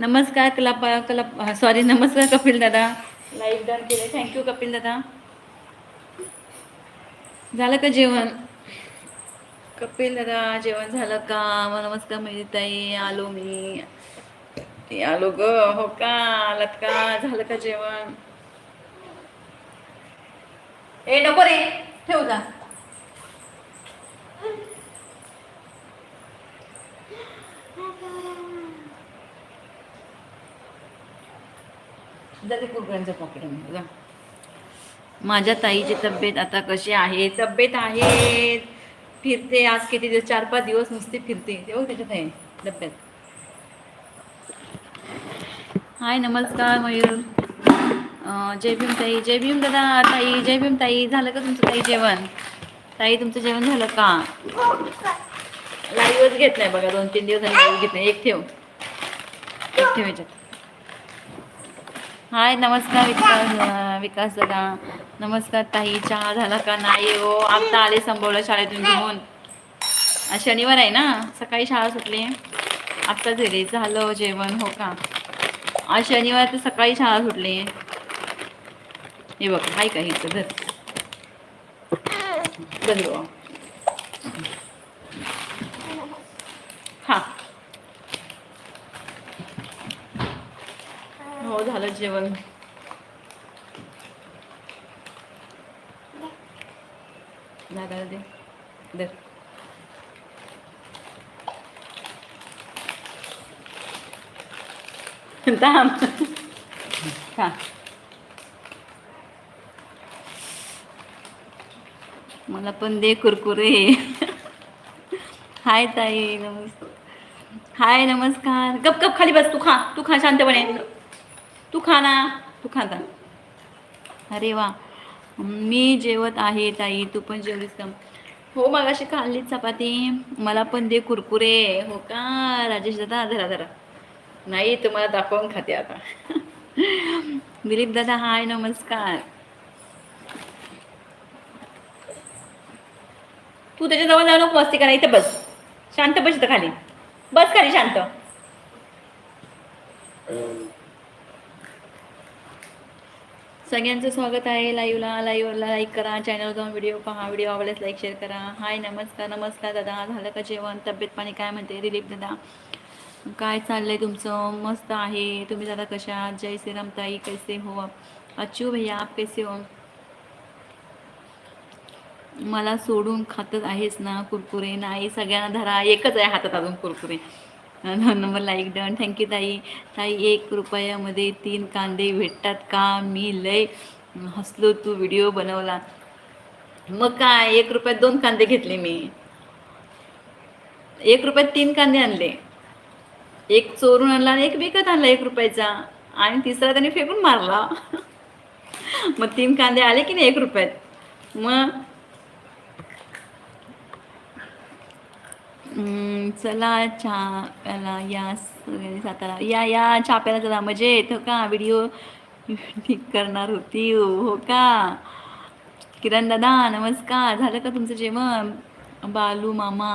नमस्कार कलाप कलाप सॉरी नमस्कार कपिल दादा. लाईव्ह डन केले थँक्यू कपिल दादा. झालं का जेवण? कपिल दादा जेवण झालं का? मग नमस्कार मैताई आलो मी. आलो ग हो का? आलात का? झालं का जेवण? ए नको रे. ठेव जा. जाते कुरकुऱ्यांचं पॉकेट जा. माझ्या ताईची तब्येत आता कशी आहे? तब्येत आहे. फिरते आज किती दिवस? चार पाच दिवस नुसते फिरते. ते बघ त्याच्यात आहे डब्यात हाय नमस्कार मयूर. जय भीम ताई जय भीम दादा ताई जय भीम ताई. झालं का तुमचं ताई जेवण? ताई तुमचं जेवण झालं का? लाईव्हच घेत नाही बघा. दोन तीन दिवस लाईव्ह घेत नाही. एक ठेव. एक ठेव याच्यात. हाय नमस्कार विकास विकास दादा. नमस्कार ताई चहा झाला का नाही हो? आता आले संभवलं शाळेतून घेऊन. शनिवार आहे ना? सकाळी शाळा सुटली. आत्ता घरी झालं जेवण हो का? आज शनिवार तर सकाळी शाळा सुटली. हे बघ हाय का इथं धर धन्यवाद बुवा. हा हो झालं जेवण. नागाला दे. दर थांब. मला पण दे कुरकुरे. हाय ताई नमस्कार. हाय नमस्कार. गप गप खाली बस. तू खा. तू खा शांतपणे. तू खाना तू खाता अरे वा. मी जेवत आहे ताई तू पण जेवलीस का? हो मगाशी खाल्ली चपाती. मला पण दे कुरकुरे. हो का? राजेश दादा धरा धरा. नाही तुम्हाला दाखवून खाते आता. दिलीप दादा हाय नमस्कार. तू त्याच्याजवळ जाऊ नको मस्ती करा. इथे बस. शांत बस इथं खाली. बस खाली शांत. सगळ्यांचं स्वागत आहे लाईव्हला लाईव्हला लाईक करा चॅनल जाऊन व्हिडिओ पहा व्हिडिओ आवडल्यास लाईक शेअर करा. हाय नमस्कार नमस्कार दादा. झालं का जेवण? तब्येत पाणी काय म्हणते? दिलीप दादा. काय चाललंय तुमचं? मस्त आहे. तुम्ही दादा कशा आहात? जय श्रीराम ताई कैसे हो? अच्छू हो भैया आप कैसे हो? मला सोडून खातच आहेस ना कुरकुरे? नाही सगळ्यांना धरा. एकच आहे हातात अजून Kurkure. Number like done thank you ताई. ताई एक रुपयामध्ये तीन कांदे भेटतात का? मी लय हसलो तू व्हिडिओ बनवला. मग काय? एक रुपयात दोन कांदे घेतले मी. एक रुपयात तीन कांदे आणले. एक चोरून आणला आणि एक विकत आणला एक रुपयाचा. आणि तिसरा त्याने फेकून मारला. मग तीन कांदे आले की नाही एक रुपयात? मग चला छाप्याला या सातारा या या छाप्याला चला मजे येतो का? व्हिडिओ ठीक करणार होती हो, हो का? किरण दादा नमस्कार. झालं का तुमचं जेवण? बालू मामा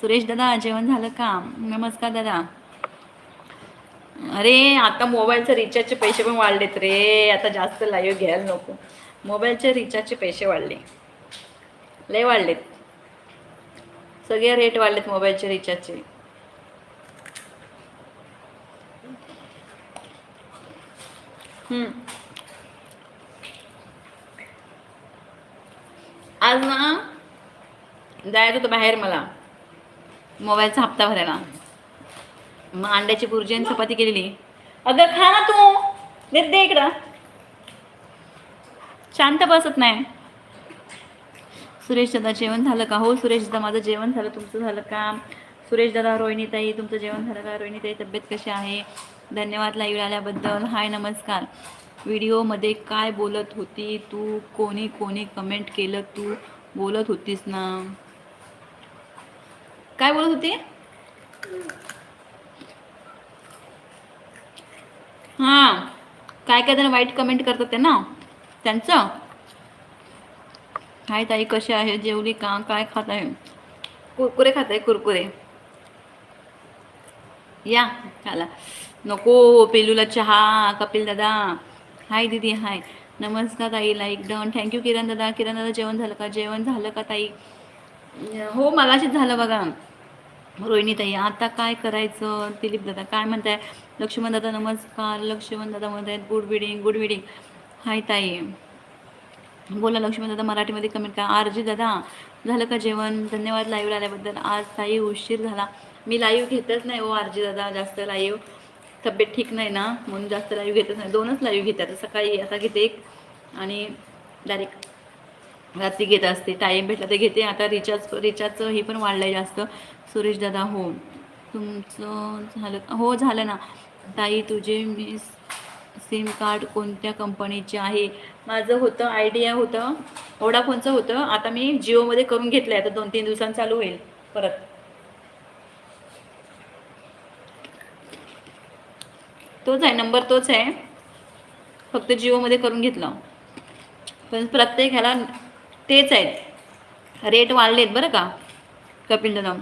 सुरेश दादा जेवण झालं का? नमस्कार दादा. अरे आता मोबाईलचं रिचार्जचे पैसे पण वाढलेत रे. आता जास्त लाईव्ह घ्यायला नको. मोबाईलचे रिचार्जचे पैसे वाढले. लय वाढलेत. सगळे रेट वाढलेत मोबाईलचे रिचार्जचे आज ना जायचं होतं बाहेर मला. मोबाईलचा हप्ता भरायला. मग अंड्याची भुर्जी आणि चपाती केलेली. अगं खा ना तू. देत दे इकडं. शांत बसत नाही. सुरेश दादा जेवण झालं का? हो सुरेश दादा माझं जेवण झालं. तुमचं झालं का? सुरेश दादा रोहिणीताई तुमचं जेवण झालं का? रोहिणीताई तब्येत कशी आहे? धन्यवाद लाईव्ह आल्याबद्दल. हाय नमस्कार. व्हिडिओमध्ये काय बोलत होती तू? कोणी कोणी कमेंट केलं तू? बोलत होतीस ना? काय बोलत होती? हां. काय काय जण वाईट कमेंट करतात ते ना त्यांचं? हाय ताई कसे आहे? जेवली का? काय खात आहे कुरकुरे खात आहे कुरकुरे. या खाला नको पेलूला चहा कपिल दादा. हाय दीदी हाय. नमस्कार ताई लाईक डन थँक्यू किरण दादा. किरण दादा जेवण झालं का? जेवण झालं का ताई? हो मगाशीच झालं बघा. रोहिणी ताई आता काय करायचं? दिलीप दादा काय म्हणताय? लक्ष्मण दादा नमस्कार. लक्ष्मण दादा म्हणतायत good wedding good wedding hi ताई. बोला लक्ष्मी दादा मराठीमध्ये कमेंट करा. आर जी दादा झालं का जेवण? धन्यवाद लाईव्ह आल्याबद्दल. आज ताई उशीर झाला. मी लाईव्ह घेतच नाही हो आर जी दादा. जास्त लाईव्ह तब्येत ठीक नाही ना म्हणून जास्त लाईव्ह घेतच नाही. दोनच लाईव्ह घेतात. सकाळी आता घेते एक आणि डायरेक्ट रात्री घेत असते. टाईम भेटला तर घेते. आता रिचार्ज रिचार्जचं हे पण वाढलं आहे जास्त. सुरेश दादा हो. तुमचं झालं हो झालं ना. ताई तुझे मी सिम कार्ड कोणत्या कंपनीचे आहे? माझं होतं आयडिया होतं ओडाफोनचं होतं. आता मी जिओमध्ये करून घेतलं आहे आता दोन तीन दिवसांनी चालू होईल परत. तोच आहे नंबर तोच आहे. फक्त जिओमध्ये करून घेतलं. पण प्रत्येक ह्याला तेच आहेत. रेट वाढलेत बरं का कपिल दादा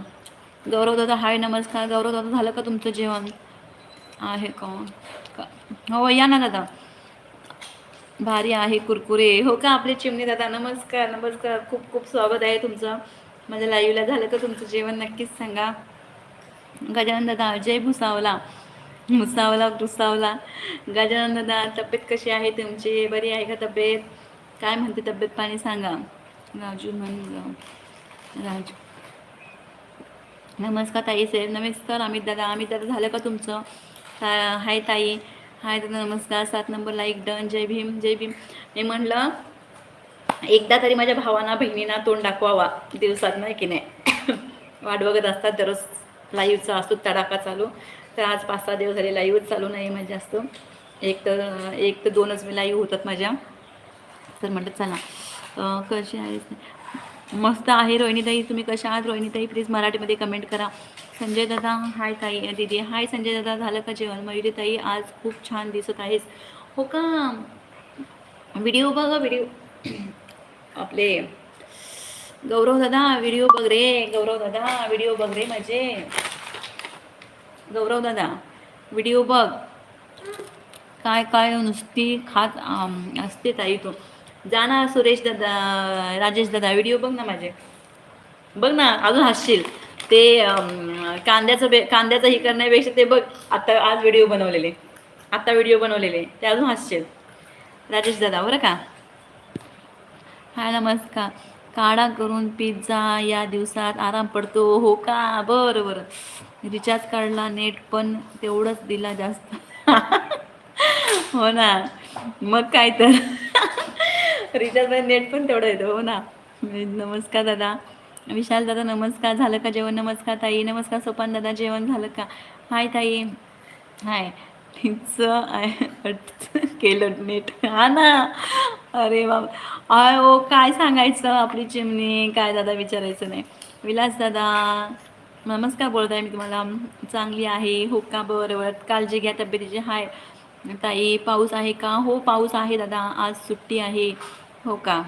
गौरव दादा हाय नमस्कार. गौरव दादा झालं का तुमचं जेवण? आहे का हो या ना दादा. भारी आहे कुरकुरे. हो का आपले चिमणी दादा नमस्कार नमस्कार. खूप खूप स्वागत आहे तुमचं. माझ्या लाईव्हला झालं का तुमचं जेवण नक्कीच सांगा. गजानन दादा अजय भुसावला. भुसावला भुसावला. गजानन दादा तब्येत कशी आहे तुमची? बरी आहे का तब्येत? काय म्हणते तब्येत पाणी सांगा. राजू म्हण राजू. नमस्कार ताई साहेब नमस्कार अमित दादा. अमित दादा झालं का तुमचं? हाय ताई. हाय दादा नमस्कार. सात नंबर लाईक डन. जय भीम जय भीम. मी म्हणलं एकदा तरी माझ्या भावांना बहिणींना तोंड दाखवावा दिवसात नाही की नाही? वाट बघत असतात दररोज लाईव्हचा असतो तडाखा चालू. तर आज पाच सहा दिवस झाले लाईव्हच चालू नाही माझे असतो एक तर एक तर दोनच मी लाईव्ह होतात माझ्या. तर म्हटलं चला. कशी आहेस? मस्त आहे रोहिणीताई. तुम्ही कशा आहात? रोहिणीताई प्लीज मराठीमध्ये कमेंट करा. संजय दादा हाय ताई दीदी. हाय संजय दादा झालं का जेवण? मयुरी ताई आज खूप छान दिसत आहेस. हो का? व्हिडिओ बघा व्हिडिओ. आपले गौरव दादा व्हिडिओ बघ रे. गौरव दादा व्हिडिओ बघ रे माझे. गौरव दादा व्हिडिओ बघ. काय काय हो नुसती खात असते ताई तू. जा ना सुरेश दादा राजेश दादा व्हिडिओ बघ ना माझे. बघ ना अजून हसशील. ते कांद्याचं बे कांद्याचं हे करण्यापेक्षा ते बघ आता आज व्हिडिओ बनवलेले. आता व्हिडिओ बनवलेले. ते अजून हसशील. राजेश दादा बरं का? हाय नमस्कार. काढा करून पिझ्झा या दिवसात आराम पडतो. हो का? बरं बरं. रिचार्ज काढला नेट पण तेवढंच दिला जास्त. हो ना. मग काय तर. रिचार्ज नेट पण तेवढं येतं हो ना. नमस्कार दादा. विशाल दादा नमस्कार. झालं का जेवण? नमस्कार ताई. नमस्कार सोपान दादा जेवण झालं का? हाय ताई. हाय. केलं नेट. हा ना. अरे बाबा आय ओ काय सांगायचं आपली चिमणी? काय दादा विचारायचं नाही. विलास दादा नमस्कार बोलत आहे मी तुम्हाला. चांगली आहे. हो का बरं बरं? काळजी घ्या तब्येतीची. हाय. ताई पाऊस आहे का? हो पाऊस आहे दादा. आज सुट्टी आहे. हो का?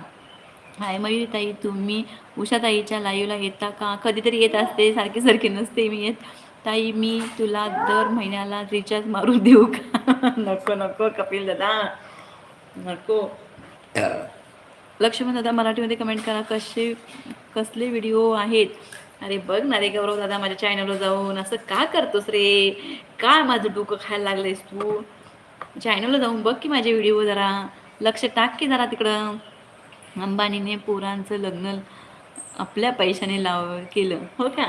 हाय मयुरी ताई तुम्ही उषा ताईच्या लाईव्हला येता का? कधीतरी येत असते सारखी सारखी नसते मी येत. ताई मी तुला दर महिन्याला रिचार्ज मारून देऊ का? नको नको कपिल दादा. नको. लक्ष्मण दादा मराठीमध्ये कमेंट करा कसे कसले व्हिडिओ आहेत? अरे बघ ना रे गौरव दादा माझ्या चॅनलवर जाऊन असं का करतोस रे? काय माझं डोकं खायला लागलंयस तू? चॅनलला जाऊन बघ की माझे व्हिडिओ जरा. लक्ष टाक की जरा तिकडं. अंबानीने पोरांचं लग्न आपल्या पैशाने लाव केलं. हो का?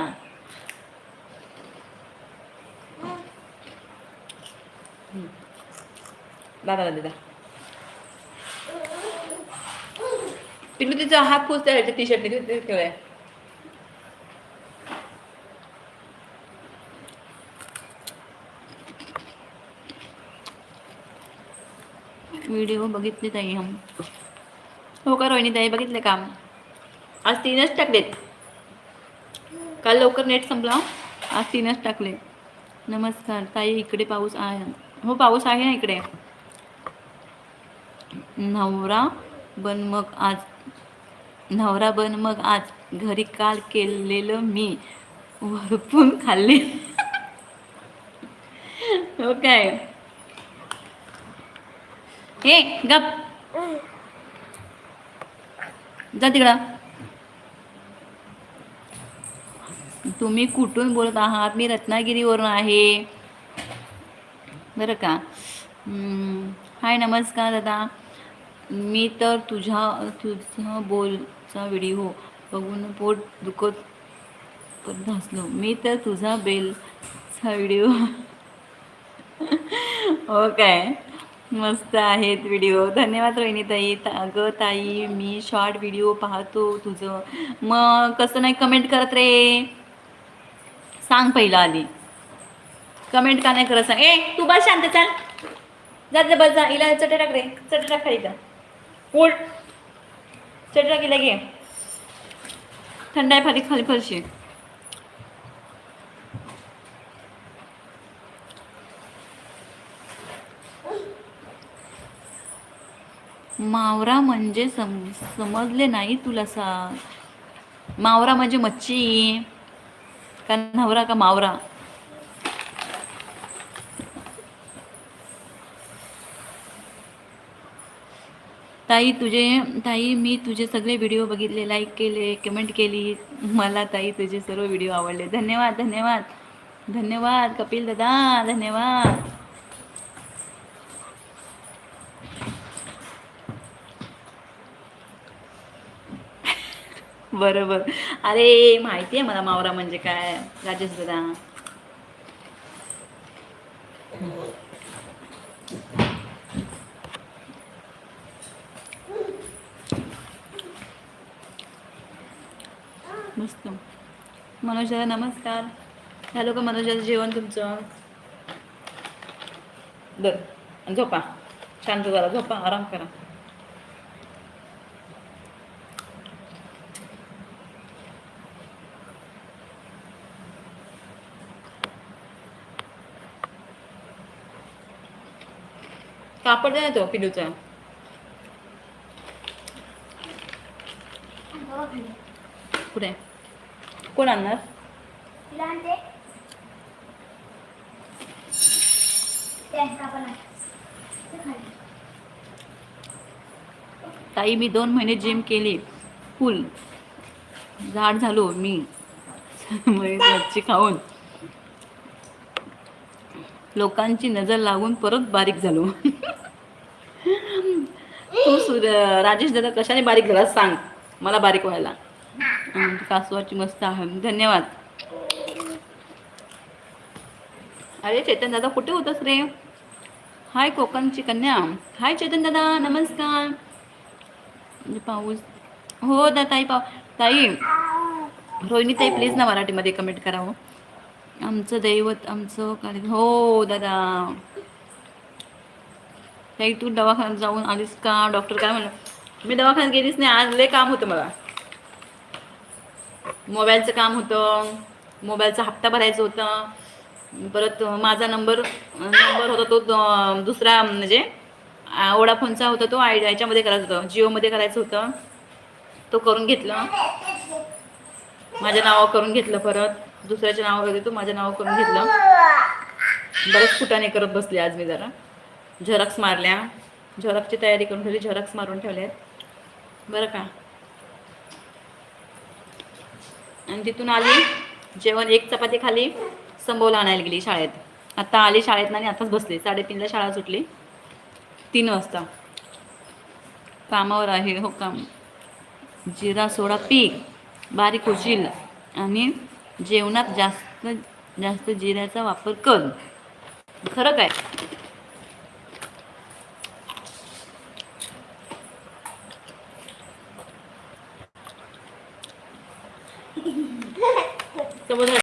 हम्म. दादा दादा पिल्लू तिचा हात खुश त्याच्या टी शर्ट ठेवलाय व्हिडिओ बघितले ताई हम. हो का रोहिणी ताई बघितलं काम आज तीनच टाकलेत. काल लवकर नेट संपला आज तीनच टाकले नमस्कार ताई इकडे पाऊस आहे. हो पाऊस आहे ना इकडे. नवरा बन मग आज नवरा बन मग आज घरी काल केलेलं मी. वरपून खाल्ले. हो काय? हे गप. जा तिकडं. तुम्ही कुठून बोलत आहात? मी रत्नागिरीवरून आहे. बरं का? हाय नमस्कार दादा. मी तर तुझ्या तुझा बोलचा व्हिडिओ बघून पोट दुखत धासलो मी तर तुझा बेलचा व्हिडिओ. हो काय? मस्त आहेत व्हिडिओ धन्यवाद रोहिणीताई. अगं ताई मी शॉर्ट व्हिडिओ पाहतो तुझं. मग कसं नाही कमेंट करत रे? सांग पहिलं आधी. कमेंट का नाही करत सांग. ए तू बस शांत चाल. जा जा बस जा. हिला चटे टाक रे. चटे टाक खाली जा. उठ. चटे टाक हिला घे. थंड आहे फारी खाली फरशी. मावरा म्हणजे सम समजले नाही तुला सा मावरा म्हणजे मच्छी का नवरा का मावरा? ताई तुझे ताई मी तुझे सगळे व्हिडिओ बघितले लाईक केले कमेंट केली. मला ताई तुझे सर्व व्हिडिओ आवडले. धन्यवाद धन्यवाद. धन्यवाद कपिल दादा धन्यवाद. बरोबर. अरे माहिती आहे मला मावरा म्हणजे काय? राजेश दादा. मस्त. मनोज दादा नमस्कार. झालो का मनोज दादा जेवण तुमचं? बर. झोपा. शांत झाला. झोपा. आराम करा. कापड दे ना तो पिलूचा. कुठे कोण आणणार? ताई मी दोन महिने जिम केली. फुल झाड झालो मी. मच्छी खाऊन. लोकांची नजर लागून परत बारीक झालो. तू राजेश दादा कशाने बारीक झाला सांग. मला बारीक व्हायला. कासवाची मस्त आहे. धन्यवाद. अरे चेतन दादा कुठे होतस रे? हाय कोकणची कन्या. हाय चेतन दादा. नमस्कार. म्हणजे पाऊस. हो दा ताई पाव ताई. रोहिणी ताई प्लीज ना मराठीमध्ये कमेंट करा हो. आमचं दैवत आमचं हो दादा. ताई तू दवाखान्यात जाऊन आलीस का? डॉक्टर काय म्हणलं? मी दवाखान्यात गेलीच नाही आज लय काम होतं मला मोबाईलचं काम होतं मोबाईलचा हप्ता भरायचं होतं. परत माझा नंबर नंबर होता तो दुसरा म्हणजे ओडाफोनचा वोडाफोनचा होता तो आय याच्यामध्ये करायचं होतं जिओमध्ये करायचं होतं. तो करून घेतलं. माझ्या नावावर करून घेतलं परत. दुसऱ्याच्या नावावर होते तो माझ्या नावावर करून घेतलं. बरंच फुटाने करत बसले आज मी जरा. झेरॉक्स मारल्या. झेरॉक्सची तयारी करून ठेवली. झरक्स मारून ठेवले आहेत. बरं का? आणि तिथून आली. जेवण एक चपाती खाली. संभवला आणायला गेली शाळेत. आता आली शाळेत आणि आताच बसली. साडेतीनला शाळा सुटली. तीन वाजता. कामावर आहे हो काम. जिरा सोडा पीक बारीक होशील आणि जेवणात जास्त जास्त जिऱ्याचा वापर कर. खरं काय? 저번에